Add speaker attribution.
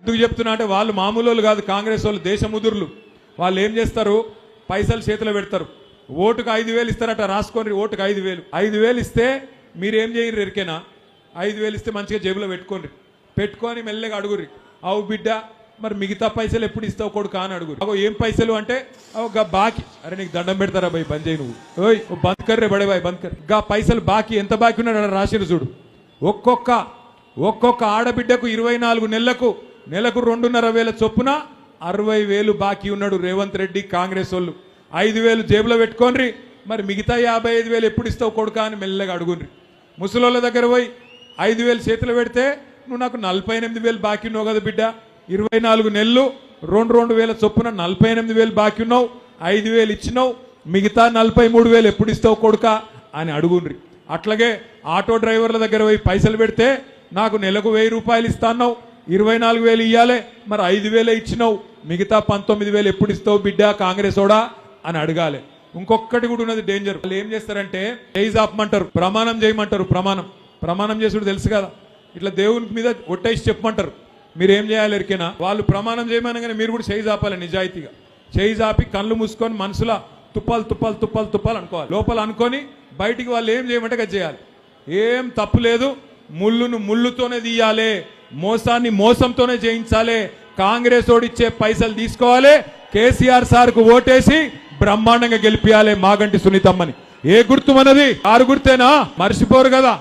Speaker 1: ఎందుకు చెప్తున్నా అంటే వాళ్ళు మామూలు వాళ్ళు కాదు కాంగ్రెస్ వాళ్ళు దేశముదురులు వాళ్ళు ఏం చేస్తారు? పైసలు చేతిలో పెడతారు. ఓటుకు ఐదు వేలు ఇస్తారట రాసుకొని ఓటుకు ఐదు వేలు. ఐదు వేలు ఇస్తే మీరేం చేయరు ఎరికేనా? ఐదు వేలు ఇస్తే మంచిగా జేబులో పెట్టుకోండి. పెట్టుకొని మెల్లగా అడుగురి అవు బిడ్డ మరి మిగతా పైసలు ఎప్పుడు ఇస్తావు కొడుకు? అని అడుగురు అగో ఏం పైసలు అంటే అవు గా బాకీ. అరే నీకు దండం పెడతారా బాయ్ బంద్ చేయి నువ్వు. ఓయ్ ఓ బంద్ కర్రే బడే బాయ్ బంద్ కర్గా పైసలు బాకీ ఎంత బాకీ ఉన్నాడు? ఆడ రాసిరు చూడు. ఒక్కొక్క ఒక్కొక్క ఆడబిడ్డకు ఇరవై నాలుగు నెలలకు నెలకు రెండున్నర వేల చొప్పున అరవై వేలు బాకీ ఉన్నాడు రేవంత్ రెడ్డి కాంగ్రెస్ వాళ్ళు. ఐదు వేలు జేబులో పెట్టుకోండి మరి మిగతా యాభై ఐదు వేలు ఎప్పుడు ఇస్తావు కొడుకా అని మెల్లగా అడుగునరి ముసలోళ్ళ దగ్గర పోయి ఐదు వేలు చేతిలో పెడితే నువ్వు నాకు నలభై ఎనిమిది వేలు బాకీ ఉన్నావు కదా బిడ్డ. ఇరవై నాలుగు నెలలు రెండు రెండు వేల చొప్పున నలభై ఎనిమిది వేలు బాకీ ఉన్నావు. ఐదు వేలు ఇచ్చినావు. మిగతా నలభై మూడు వేలు ఎప్పుడు ఇస్తావు కొడుకా? అని అడుగుండ్రి. అట్లాగే ఆటో డ్రైవర్ల దగ్గర పోయి పైసలు పెడితే నాకు నెలకు వెయ్యి రూపాయలు ఇస్తాన్నావు ఇరవై నాలుగు వేలు ఇవ్వాలి మరి ఐదు వేలే ఇచ్చినావు. మిగతా పంతొమ్మిది వేలు ఎప్పుడు ఇస్తావు బిడ్డ కాంగ్రెస్ ఓడా అని అడగాలి. ఇంకొకటి కూడా ఉన్నది డేంజర్ వాళ్ళు ఏం చేస్తారంటే చేయి ఆపమంటారు ప్రమాణం చేయమంటారు ప్రమాణం. ప్రమాణం చేసుడు తెలుసు కదా. ఇట్లా దేవుని మీద ఒట్టేసి చెప్పమంటారు. మీరు ఏం చేయాలి ఎరికైనా? వాళ్ళు ప్రమాణం చేయమనగానే మీరు కూడా చేయి ఆపాలి నిజాయితీగా. చేయి ఆపి కళ్ళు మూసుకొని మనసులో తుప్పాలు తుప్పాలు తుప్పాలు తుప్పాలు అనుకోవాలి. లోపల అనుకొని బయటికి వాళ్ళు ఏం చేయమంటే చేయాలి. ఏం తప్పు లేదు. ముళ్ళును ముళ్ళుతోనే తీయాలి. మోసాన్ని మోసంతోనే చేయించాలి కాంగ్రెస్ ఓడిచ్చే పైసలు తీసుకోవాలి. కేసీఆర్ సార్కు ఓటేసి బ్రహ్మాండంగా గెలిపియాలి మాగంటి సునీతమ్మని. ఏ గుర్తు మనది? ఆరు గుర్తేనా? మర్చిపోరు కదా.